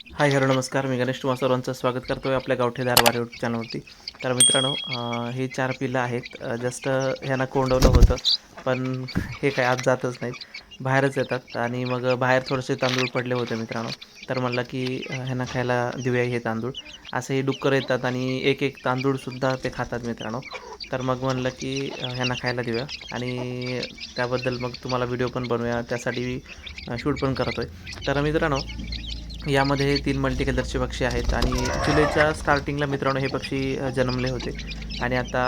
Hi hello नमस्कार. मी गणेश तुम्हा सर्वांचं स्वागत करतो आहे आपल्या गावठी दारवार यूट्यूब चॅनलवरती तर मित्रांनो हे चार पिल्लं आहेत. जस्ट ह्यांना कोंडवलं होतं पण हे काय आज जातच नाहीत. बाहेरच येतात आणि मग बाहेर थोडेसे तांदूळ पडले होते मित्रांनो. तर म्हणलं की ह्यांना खायला देऊया हे तांदूळ. असं हे डुक्कर येतात आणि एक एक तांदूळसुद्धा ते खातात मित्रांनो. तर मग म्हणलं की ह्यांना खायला देऊया आणि त्याबद्दल मग तुम्हाला व्हिडिओ पण बनवूया. त्यासाठी शूट पण करतो आहे तर मित्रांनो यामध्ये तीन मल्टी कलरचे पक्षी आहेत आणि जुलैच्या स्टार्टिंगला मित्रांनो हे पक्षी जन्मले होते. आणि आता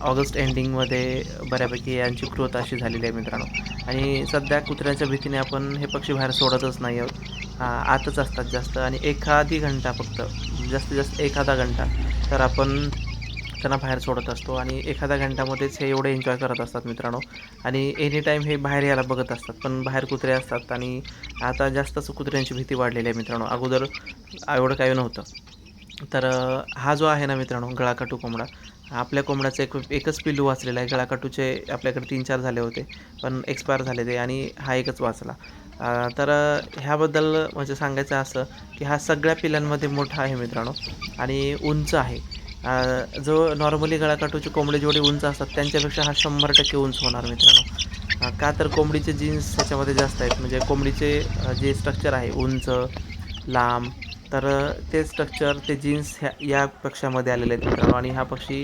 ऑगस्ट एंडिंगमध्ये बऱ्यापैकी यांची ग्रोथ अशी झालेली आहे मित्रांनो. आणि सध्या कुत्र्यांच्या भीतीने आपण हे पक्षी बाहेर सोडतच नाही आहोत. आतच असतात जास्त. आणि एखादी घंटा फक्त जास्तीत जास्त एखादा घंटा. तर आपण त्यांना बाहेर सोडत असतो आणि एखाद्या घंट्यामध्येच हे एवढे एन्जॉय करत असतात मित्रांनो. आणि एनी टाईम हे बाहेर यायला बघत असतात पण बाहेर कुत्रे असतात आणि आता जास्तच कुत्र्यांची भीती वाढलेली आहे मित्रांनो. अगोदर एवढं काही नव्हतं. तर हा जो आहे ना मित्रांनो गळाकाटू कोंबडा आपल्या कोंबड्याचं एक एकच पिल्लू वाचलेला आहे. गळाकाटूचे आपल्याकडे तीन चार झाले होते पण एक्सपायर झाले ते आणि हा एकच वाचला. तर ह्याबद्दल म्हणजे सांगायचं असं की हा सगळ्या पिल्लांमध्ये मोठा आहे मित्रांनो. आणि उंच आहे. जो नॉर्मली गळाकाटूचे कोंबडे जेवढे उंच असतात त्यांच्यापेक्षा हा शंभर टक्के उंच होणार मित्रांनो. का तर कोंबडीचे जीन्स त्याच्यामध्ये जास्त आहेत. म्हणजे कोंबडीचे जे स्ट्रक्चर आहे उंच लांब तर ते स्ट्रक्चर ते जीन्स ह्या या पक्षामध्ये आलेले आहेत मित्रांनो. आणि हा पक्षी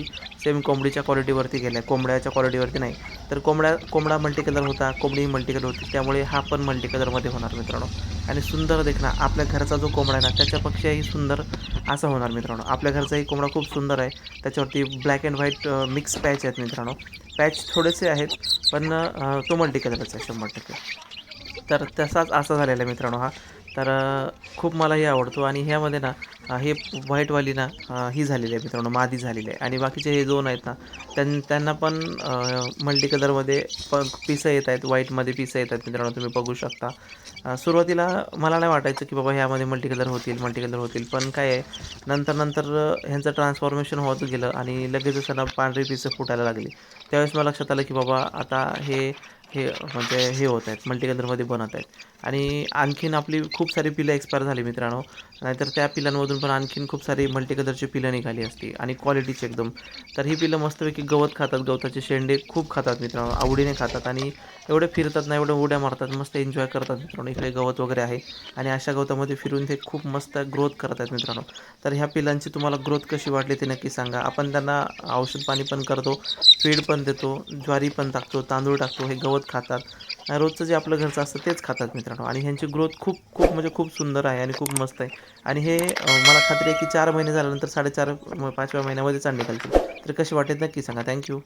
सेम कोंबडीच्या क्वालिटीवरती गेला आहे कोंबड्याच्या क्वालिटीवरती नाही. तर कोंबड्या कोंबडा मल्टी कलर होता कोंबडी मल्टी कलर होती. त्यामुळे हा पण मल्टी कलरमध्ये होणार मित्रांनो. आणि सुंदर देखना आपल्या घरचा जो कोंबडा आहे ना त्याच्यापेक्षाही सुंदर असा होणार मित्रांनो. आपल्या घरचाही कोंबडा खूप सुंदर आहे. त्याच्यावरती black and white mix patch आहेत मित्रांनो. पॅच थोडेसे आहेत पण तो मल्टी कलरचा आहे शंभर टक्के. तर तसाच असा झालेला आहे मित्रांनो हा. तर खूप मला हे आवडतो आणि ह्यामध्ये ना हे व्हाईटवाली ना ही झालेली आहे मित्रांनो मादी झालेली आहे. आणि बाकीचे हे दोन आहेत ना त्यां त्यांना पण मल्टी कलरमध्ये प पिसं येत आहेत व्हाईटमध्ये पिसं येत आहेत मित्रांनो तुम्ही बघू शकता. सुरुवातीला मला नाही वाटायचं की बाबा ह्यामध्ये मल्टी कलर होतील मल्टी कलर होतील पण काय आहे नंतर नंतर ह्यांचं ट्रान्सफॉर्मेशन होत गेलं आणि लगेचच त्यांना पांढरी पिसं फुटायला लागली. त्यावेळेस मला लक्षात आलं की बाबा आता हे हे म्हणजे हे होत आहेत मल्टी कलरमध्ये बनत आहेत. आणि आणखीन आपली खूप सारी पिलं एक्सपायर झाली मित्रांनो. नाहीतर त्या पिलांमधून पण आणखीन खूप सारी मल्टी कलरची पिलं निघाली असती. आणि क्वालिटीची एकदम. तर ही पिलं मस्तपैकी गवत खातात गवताचे शेंडे खूप खातात मित्रांनो. आवडीने खातात आणि एवढे फिरतात ना एवढे उड्या मारतात मस्त एन्जॉय करतात मित्रांनो. इकडे गवत वगैरे आहे. आणि अशा गवतामध्ये फिरून ते खूप मस्त ग्रोथ करत आहेत मित्रांनो. तर ह्या पिलांची तुम्हाला ग्रोथ कशी वाटली ते नक्की सांगा. आपण त्यांना औषध पाणी पण करतो फीड पण देतो ज्वारी पण टाकतो तांदूळ टाकतो हे गवत खातात. रोजचं जे आपलं घरचं असतं तेच खातात मित्रांनो. आणि ह्यांची ग्रोथ खूप खूप म्हणजे खूप सुंदर आहे आणि खूप मस्त आहे. आणि हे मला खात्री आहे की चार महिने झाल्यानंतर साडेचार पाचव्या महिन्यामध्येच अंडे घालतील. तर कशी वाटेल नक्की सांगा. थँक्यू